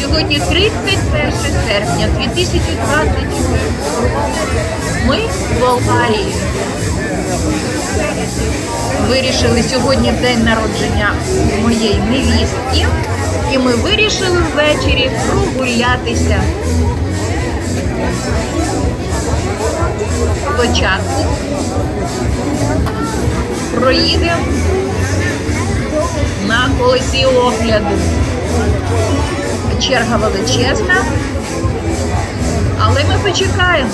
Сьогодні 31 серпня 2024 року. Ми в Болгарії. Вирішили сьогодні день народження моєї невістки. І ми вирішили ввечері прогулятися. Спочатку проїдемо на колесі огляду. Черга величезна, але ми почекаємо.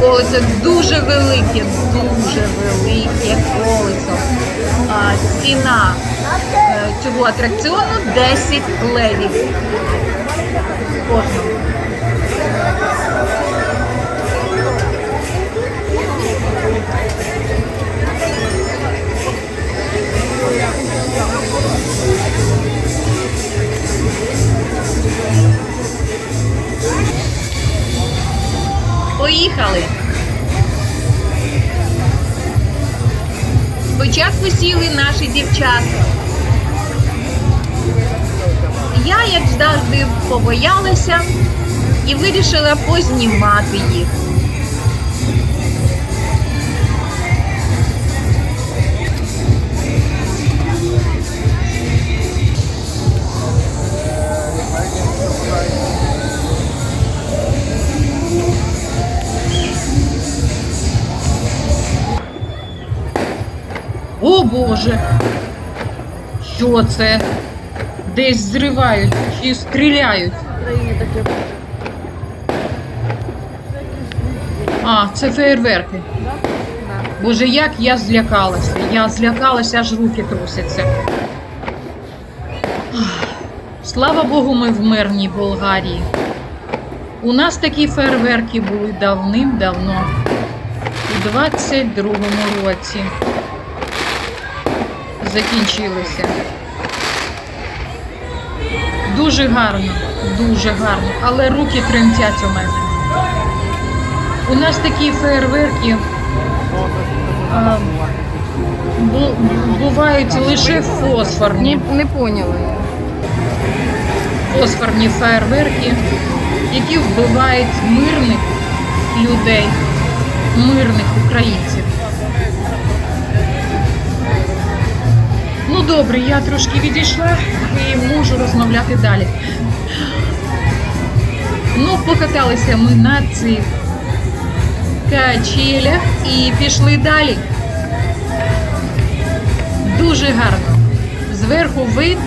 Колесо дуже велике, дуже велике колесо. Ціна е, цього атракціону 10 левів. Кожному. Поїхали. Спочатку сіли наші дівчата. Я, як завжди, побоялася і вирішила познімати їх. О Боже! Що це? Десь зривають чи стріляють. А, це фейерверки. Боже, як я злякалася. Я злякалася, аж руки трусяться. Слава Богу, ми в мирній Болгарії. У нас такі фейерверки були давним-давно, у 22-му році закінчилися. Дуже гарно, дуже гарно, але руки тремтять у мене. У нас такі фейерверки а, бу- бувають лише фосфорні, Не поняла я. фосфорні фейерверки, які вбивають мирних людей, мирних українців. Добре, я трошки відійшла і можу розмовляти далі. Ну, покаталися ми на цих качелях і пішли далі. Дуже гарно. Зверху вид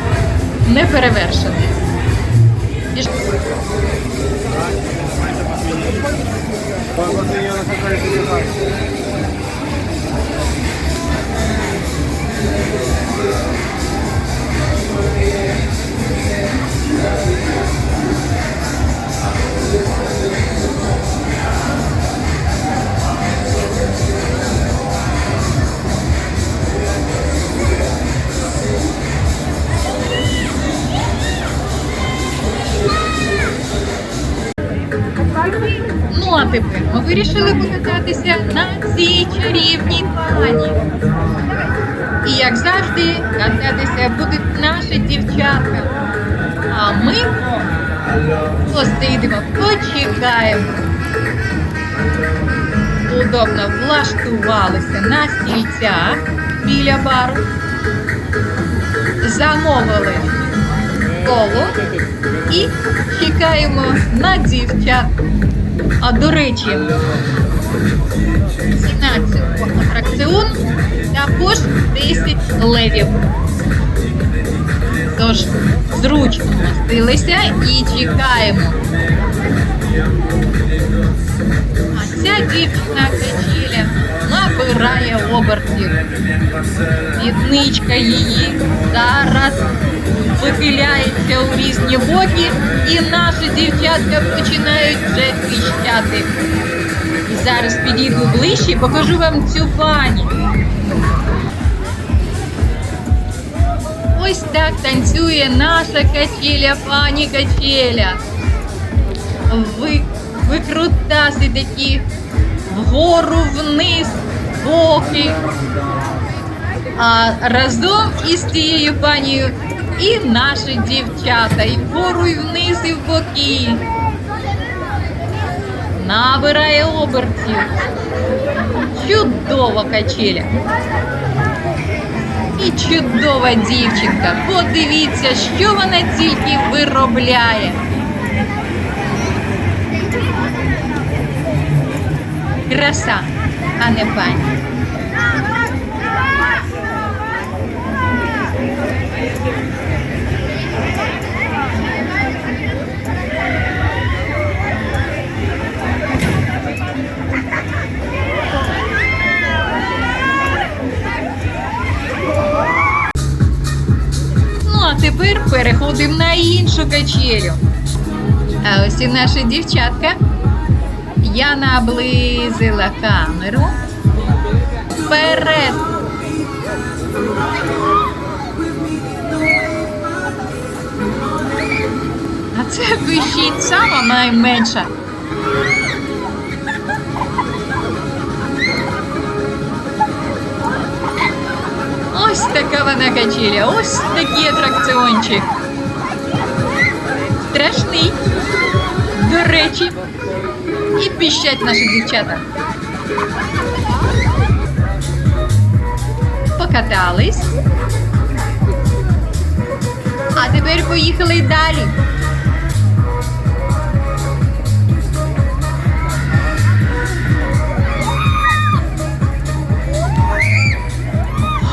не перевершений. Піш- Ну, а тепер ми вирішили покататися на цій чарівній пані. І як завжди, кататися будуть наші дівчатка. А ми посидимо, почекаємо. Удобно влаштувалися на стільцях біля бару. Замовили коло і чекаємо на дівчат. А до речі, ціна цього атракціону також 10 левів. Тож зручно мастилися і чекаємо. А ця дівчина обертів. Сідничка її зараз вихиляється у різні боки, і наші дівчатка починають вже піщати. І зараз підійду ближче і покажу вам цю пані. Ось так танцює наша качеля, пані качеля. Ви, викрутаси такі вгору вниз, боки. А разом із цією панією і наші дівчата, і вгору, і вниз, і в боки. Набирає обертів. Чудова качеля. І чудова дівчинка. Подивіться, що вона тільки виробляє. Краса, а не пані. Ну, тепер переходимо на іншу качелю. А ось і наша дівчатка. Я наблизила камеру. Вперед. А це вищить сама найменша. Ось така вона качеля, ось такий атракціончик. Страшний. До речі, і піщать наші дівчата. Покатались. А тепер поїхали далі.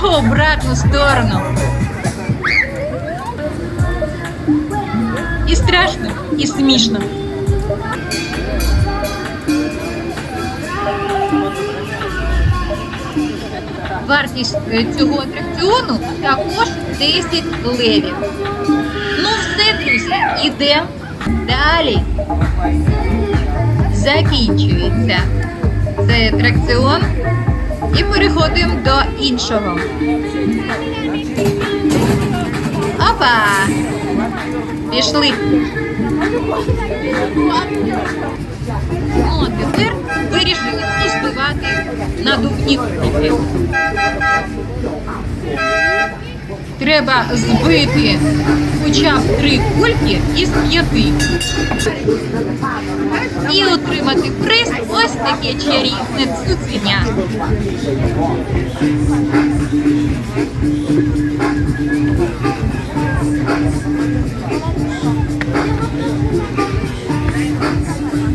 В обратну сторону. І страшно, і смішно. Вартість е, цього атракціону також 10 левів. Ну все, друзі, ідемо далі. Закінчується цей атракціон і переходимо до іншого. Опа! Пішли. А тепер вирішили позбивати надувні кульки. Треба збити хоча б три кульки із п'яти. І отримати приз ось таке чарівне цуценя. Ja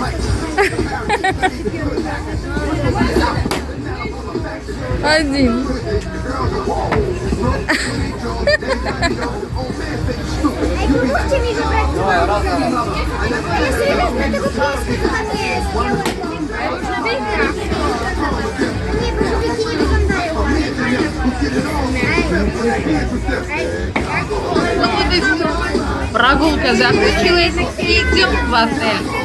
все. Прогулка закончилась і йдемо в отель.